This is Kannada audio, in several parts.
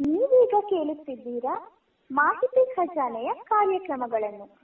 ನೀವೀಗ ಕೇಳುತ್ತಿದ್ದೀರಾ ಮಾಹಿತಿ ಖಜಾನೆಯ ಕಾರ್ಯಕ್ರಮಗಳನ್ನು.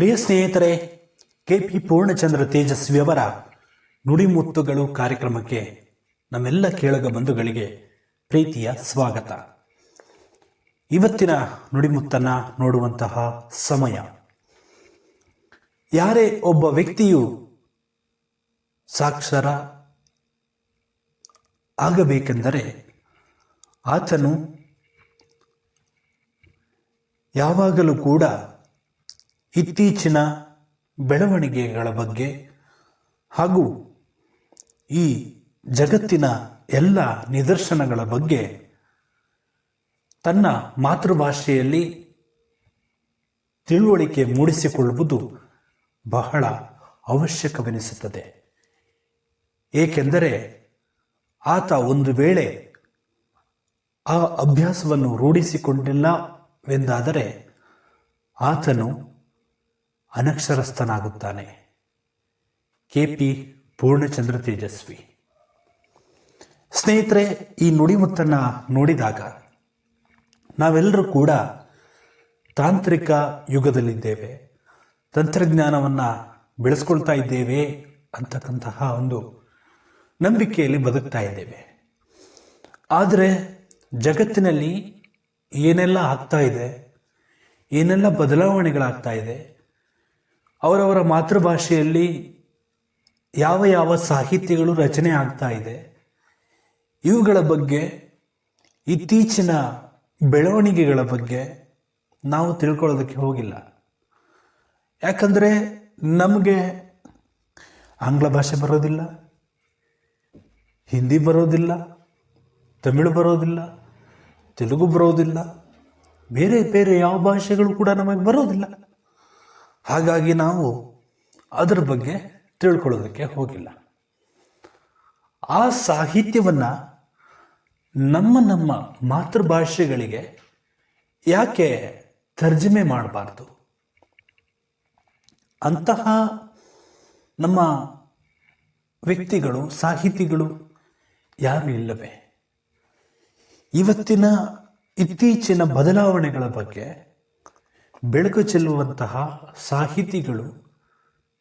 ಪ್ರಿಯ ಸ್ನೇಹಿತರೆ, ಕೆ ಪಿ ಪೂರ್ಣಚಂದ್ರ ತೇಜಸ್ವಿಯವರ ನುಡಿಮುತ್ತುಗಳು ಕಾರ್ಯಕ್ರಮಕ್ಕೆ ನಮ್ಮೆಲ್ಲ ಕೇಳಗ ಬಂಧುಗಳಿಗೆ ಪ್ರೀತಿಯ ಸ್ವಾಗತ. ಇವತ್ತಿನ ನುಡಿಮುತ್ತನ್ನ ನೋಡುವಂತಹ ಸಮಯ. ಯಾರೇ ಒಬ್ಬ ವ್ಯಕ್ತಿಯು ಸಾಕ್ಷರ ಆಗಬೇಕೆಂದರೆ ಆತನು ಯಾವಾಗಲೂ ಕೂಡ ಇತ್ತೀಚಿನ ಬೆಳವಣಿಗೆಗಳ ಬಗ್ಗೆ ಹಾಗೂ ಈ ಜಗತ್ತಿನ ಎಲ್ಲ ನಿದರ್ಶನಗಳ ಬಗ್ಗೆ ತನ್ನ ಮಾತೃಭಾಷೆಯಲ್ಲಿ ತಿಳುವಳಿಕೆ ಮೂಡಿಸಿಕೊಳ್ಳುವುದು ಬಹಳ ಅವಶ್ಯಕವೆನಿಸುತ್ತದೆ. ಏಕೆಂದರೆ ಆತ ಒಂದು ವೇಳೆ ಆ ಅಭ್ಯಾಸವನ್ನು ರೂಢಿಸಿಕೊಂಡಿಲ್ಲವೆಂದಾದರೆ ಆತನು ಅನಕ್ಷರಸ್ಥನಾಗುತ್ತಾನೆ. K P Purnachandra Tejaswi. ಸ್ನೇಹಿತರೆ, ಈ ನುಡಿಮುತ್ತನ್ನು ನೋಡಿದಾಗ ನಾವೆಲ್ಲರೂ ಕೂಡ ತಾಂತ್ರಿಕ ಯುಗದಲ್ಲಿದ್ದೇವೆ. ತಂತ್ರಜ್ಞಾನವನ್ನು ಬೆಳೆಸ್ಕೊಳ್ತಾ ಇದ್ದೇವೆ ಅಂತಕ್ಕಂತಹ ಒಂದು ನಂಬಿಕೆಯಲ್ಲಿ ಬದುಕ್ತಾ ಇದ್ದೇವೆ. ಆದರೆ ಜಗತ್ತಿನಲ್ಲಿ ಏನೆಲ್ಲ ಆಗ್ತಾ ಇದೆ, ಏನೆಲ್ಲ ಬದಲಾವಣೆಗಳಾಗ್ತಾ ಇದೆ ಅವರವರ ಮಾತೃಭಾಷೆಯಲ್ಲಿ ಯಾವ ಯಾವ ಸಾಹಿತ್ಯಗಳು ರಚನೆ ಆಗ್ತಾ ಇದೆ, ಇವುಗಳ ಬಗ್ಗೆ, ಇತ್ತೀಚಿನ ಬೆಳವಣಿಗೆಗಳ ಬಗ್ಗೆ ನಾವು ತಿಳ್ಕೊಳ್ಳೋದಕ್ಕೆ ಹೋಗಿಲ್ಲ. ಯಾಕಂದರೆ ನಮಗೆ ಆಂಗ್ಲ ಭಾಷೆ ಬರೋದಿಲ್ಲ, ಹಿಂದಿ ಬರೋದಿಲ್ಲ, ತಮಿಳು ಬರೋದಿಲ್ಲ, ತೆಲುಗು ಬರೋದಿಲ್ಲ, ಬೇರೆ ಬೇರೆ ಯಾವ ಭಾಷೆಗಳು ಕೂಡ ನಮಗೆ ಬರೋದಿಲ್ಲ. ಹಾಗಾಗಿ ನಾವು ಅದರ ಬಗ್ಗೆ ತಿಳ್ಕೊಳ್ಳೋದಕ್ಕೆ ಹೋಗಿಲ್ಲ. ಆ ಸಾಹಿತ್ಯವನ್ನು ನಮ್ಮ ನಮ್ಮ ಮಾತೃಭಾಷೆಗಳಿಗೆ ಯಾಕೆ ತರ್ಜಮೆ ಮಾಡಬಾರ್ದು? ಅಂತಹ ನಮ್ಮ ವ್ಯಕ್ತಿಗಳು, ಸಾಹಿತಿಗಳು ಯಾರು ಇಲ್ಲವೇ? ಇವತ್ತಿನ ಇತ್ತೀಚಿನ ಬದಲಾವಣೆಗಳ ಬಗ್ಗೆ ಬೆಳಕು ಚೆಲ್ಲುವಂತಹ ಸಾಹಿತಿಗಳು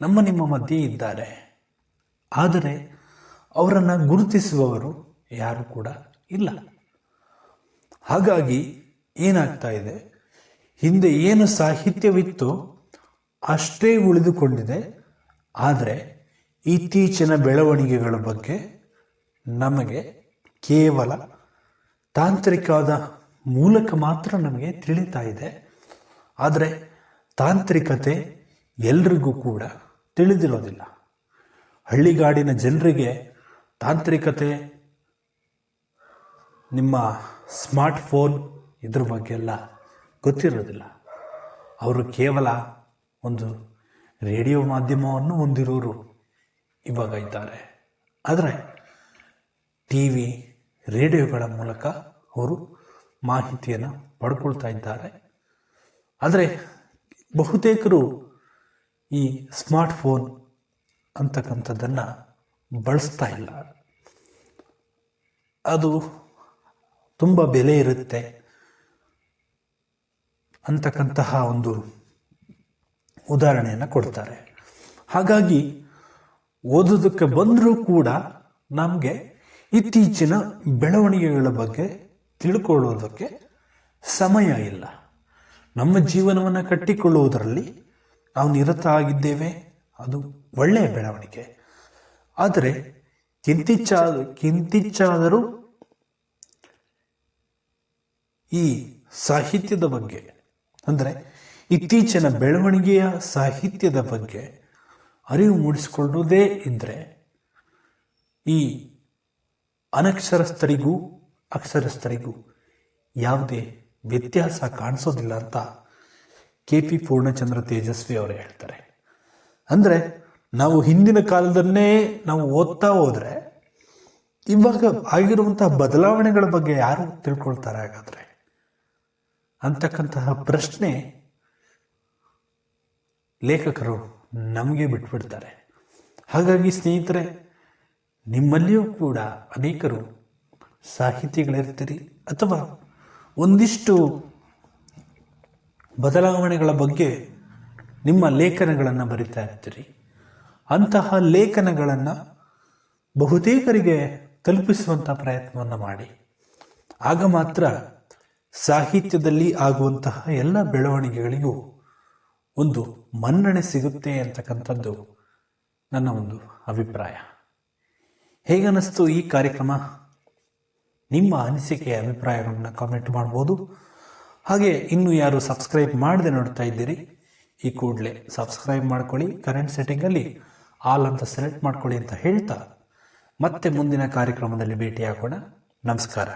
ನಮ್ಮ ನಿಮ್ಮ ಮಧ್ಯೆ ಇದ್ದಾರೆ. ಆದರೆ ಅವರನ್ನು ಗುರುತಿಸುವವರು ಯಾರು ಕೂಡ ಇಲ್ಲ. ಹಾಗಾಗಿ ಏನಾಗ್ತಾ ಇದೆ? ಹಿಂದೆ ಏನು ಸಾಹಿತ್ಯವಿತ್ತು ಅಷ್ಟೇ ಉಳಿದುಕೊಂಡಿದೆ. ಆದರೆ ಇತ್ತೀಚಿನ ಬೆಳವಣಿಗೆಗಳ ಬಗ್ಗೆ ನಮಗೆ ಕೇವಲ ತಾಂತ್ರಿಕವಾದ ಮೂಲಕ ಮಾತ್ರ ನಮಗೆ ತಿಳಿತಾ ಇದೆ. ಆದರೆ ತಾಂತ್ರಿಕತೆ ಎಲ್ರಿಗೂ ಕೂಡ ತಿಳಿದಿರೋದಿಲ್ಲ. ಹಳ್ಳಿಗಾಡಿನ ಜನರಿಗೆ ತಾಂತ್ರಿಕತೆ ನಿಮ್ಮ ಸ್ಮಾರ್ಟ್ ಫೋನ್ ಇದ್ರ ಬಗ್ಗೆ ಎಲ್ಲ ಗೊತ್ತಿರೋದಿಲ್ಲ. ಅವರು ಕೇವಲ ಒಂದು ರೇಡಿಯೋ ಮಾಧ್ಯಮವನ್ನು ಹೊಂದಿರೋರು ಇವಾಗ ಇದ್ದಾರೆ. ಆದರೆ ಟಿ ವಿ ರೇಡಿಯೋಗಳ ಮೂಲಕ ಅವರು ಮಾಹಿತಿಯನ್ನು ಪಡ್ಕೊಳ್ತಾ ಇದ್ದಾರೆ. ಆದರೆ ಬಹುತೇಕರು ಈ ಸ್ಮಾರ್ಟ್ ಫೋನ್ ಅಂತಕ್ಕಂಥದ್ದನ್ನು ಬಳಸ್ತಾ ಇಲ್ಲ. ಅದು ತುಂಬ ಬೆಲೆ ಇರುತ್ತೆ ಅಂತಕ್ಕಂತಹ ಒಂದು ಉದಾಹರಣೆಯನ್ನು ಕೊಡ್ತಾರೆ. ಹಾಗಾಗಿ ಓದೋದಕ್ಕೆ ಬಂದರೂ ಕೂಡ ನಮಗೆ ಇತ್ತೀಚಿನ ಬೆಳವಣಿಗೆಗಳ ಬಗ್ಗೆ ತಿಳ್ಕೊಳ್ಳೋದಕ್ಕೆ ಸಮಯ ಇಲ್ಲ. ನಮ್ಮ ಜೀವನವನ್ನು ಕಟ್ಟಿಕೊಳ್ಳುವುದರಲ್ಲಿ ನಾವು ನಿರತ ಆಗಿದ್ದೇವೆ ಅದು ಒಳ್ಳೆಯ ಬೆಳವಣಿಗೆ. ಆದರೆ ಕಿಂತಿಚ್ಚಾ ಕಿಂತಿಚ್ಚಾದರೂ ಈ ಸಾಹಿತ್ಯದ ಬಗ್ಗೆ, ಅಂದರೆ ಇತ್ತೀಚಿನ ಬೆಳವಣಿಗೆಯ ಸಾಹಿತ್ಯದ ಬಗ್ಗೆ ಅರಿವು ಮೂಡಿಸಿಕೊಳ್ಳುವುದೇ ಇದ್ದರೆ ಈ ಅನಕ್ಷರಸ್ಥರಿಗೂ, ಅಕ್ಷರಸ್ಥರಿಗೂ ಯಾವುದೇ ವ್ಯತ್ಯಾಸ ಕಾಣಿಸೋದಿಲ್ಲ ಅಂತ ಕೆ ಪಿ ಪೂರ್ಣಚಂದ್ರ ತೇಜಸ್ವಿ ಅವರು ಹೇಳ್ತಾರೆ. ಅಂದರೆ ನಾವು ಹಿಂದಿನ ಕಾಲದನ್ನೇ ನಾವು ಓದ್ತಾ ಹೋದರೆ ಇವಾಗ ಆಗಿರುವಂತಹ ಬದಲಾವಣೆಗಳ ಬಗ್ಗೆ ಯಾರು ತಿಳ್ಕೊಳ್ತಾರೆ ಹಾಗಾದರೆ? ಅಂತಕ್ಕಂತಹ ಪ್ರಶ್ನೆ ಲೇಖಕರು ನಮಗೆ ಬಿಟ್ಬಿಡ್ತಾರೆ. ಹಾಗಾಗಿ ಸ್ನೇಹಿತರೆ, ನಿಮ್ಮಲ್ಲಿಯೂ ಕೂಡ ಅನೇಕರು ಸಾಹಿತಿಗಳಿರ್ತೀರಿ ಅಥವಾ ಒಂದಿಷ್ಟು ಬದಲಾವಣೆಗಳ ಬಗ್ಗೆ ನಿಮ್ಮ ಲೇಖನಗಳನ್ನು ಬರಿತಾ ಇರ್ತೀರಿ. ಅಂತಹ ಲೇಖನಗಳನ್ನು ಬಹುತೇಕರಿಗೆ ತಲುಪಿಸುವಂಥ ಪ್ರಯತ್ನವನ್ನು ಮಾಡಿ. ಆಗ ಮಾತ್ರ ಸಾಹಿತ್ಯದಲ್ಲಿ ಆಗುವಂತಹ ಎಲ್ಲ ಬೆಳವಣಿಗೆಗಳಿಗೂ ಒಂದು ಮನ್ನಣೆ ಸಿಗುತ್ತೆ ಅಂತಕ್ಕಂಥದ್ದು ನನ್ನ ಒಂದು ಅಭಿಪ್ರಾಯ. ಹೇಗನ್ನಿಸ್ತು ಈ ಕಾರ್ಯಕ್ರಮ? ನಿಮ್ಮ ಅನಿಸಿಕೆಯ ಅಭಿಪ್ರಾಯಗಳನ್ನು ಕಾಮೆಂಟ್ ಮಾಡ್ಬೋದು. ಹಾಗೆ ಇನ್ನು ಯಾರು ಸಬ್ಸ್ಕ್ರೈಬ್ ಮಾಡದೆ ನೋಡ್ತಾ ಇದ್ದೀರಿ, ಈ ಕೂಡಲೇ ಸಬ್ಸ್ಕ್ರೈಬ್ ಮಾಡ್ಕೊಳ್ಳಿ. ಕರೆಂಟ್ ಸೆಟ್ಟಿಂಗಲ್ಲಿ ಆಲ್ ಅಂತ ಸೆಲೆಕ್ಟ್ ಮಾಡ್ಕೊಳ್ಳಿ ಅಂತ ಹೇಳ್ತಾ. ಮತ್ತೆ ಮುಂದಿನ ಕಾರ್ಯಕ್ರಮದಲ್ಲಿ ಭೇಟಿಯಾಗೋಣ. ನಮಸ್ಕಾರ.